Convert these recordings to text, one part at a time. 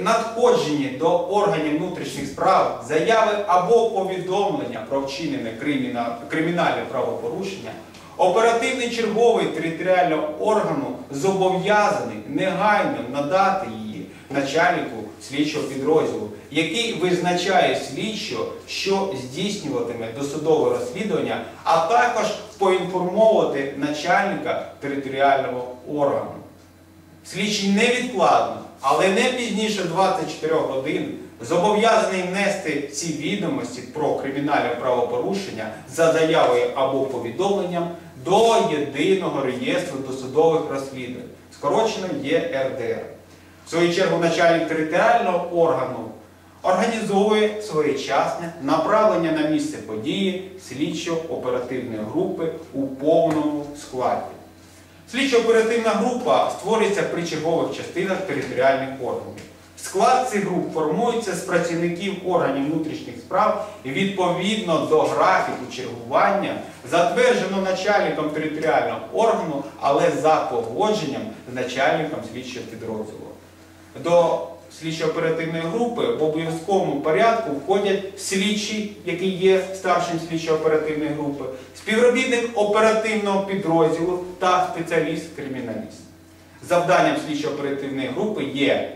надходженні до органів внутрішніх справ заяви або повідомлення про вчинене кримінальне правопорушення, оперативний черговий територіального органу зобов'язаний негайно надати її начальнику слідчого підрозділу, який визначає слідчого, що здійснюватиме досудове розслідування, а також поінформовувати начальника територіального органу. Слідчий невідкладно, але не пізніше 24 годин зобов'язаний внести ці відомості про кримінальне правопорушення за заявою або повідомленням до єдиного реєстру досудових розслідувань, скорочено ЄРДР. В свою чергу начальник територіального органу організовує своєчасне направлення на місце події слідчо-оперативної групи у повному складі. Слідчо-оперативна група створюється при чергових частинах територіальних органів. Склад цих груп формується з працівників органів внутрішніх справ і відповідно до графіку чергування, затверджено начальником територіального органу, але за погодженням з начальником слідчого підрозділу. До слідчо-оперативної групи обов'язковому порядку входять слідчий, який є старшим слідчо-оперативної групи, співробітник оперативного підрозділу та спеціаліст-криміналіст. Завданням слідчо-оперативної групи є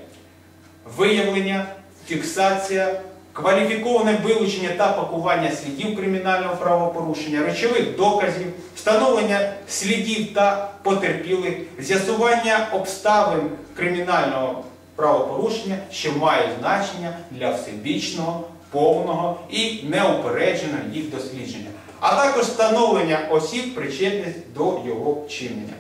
виявлення, фіксація, кваліфіковане вилучення та пакування слідів кримінального правопорушення, речових доказів, встановлення слідів та потерпілих, з'ясування обставин кримінального правопорушення, що має значення для всебічного, повного і неупередженого їх дослідження, а також встановлення осіб причетних до його вчинення.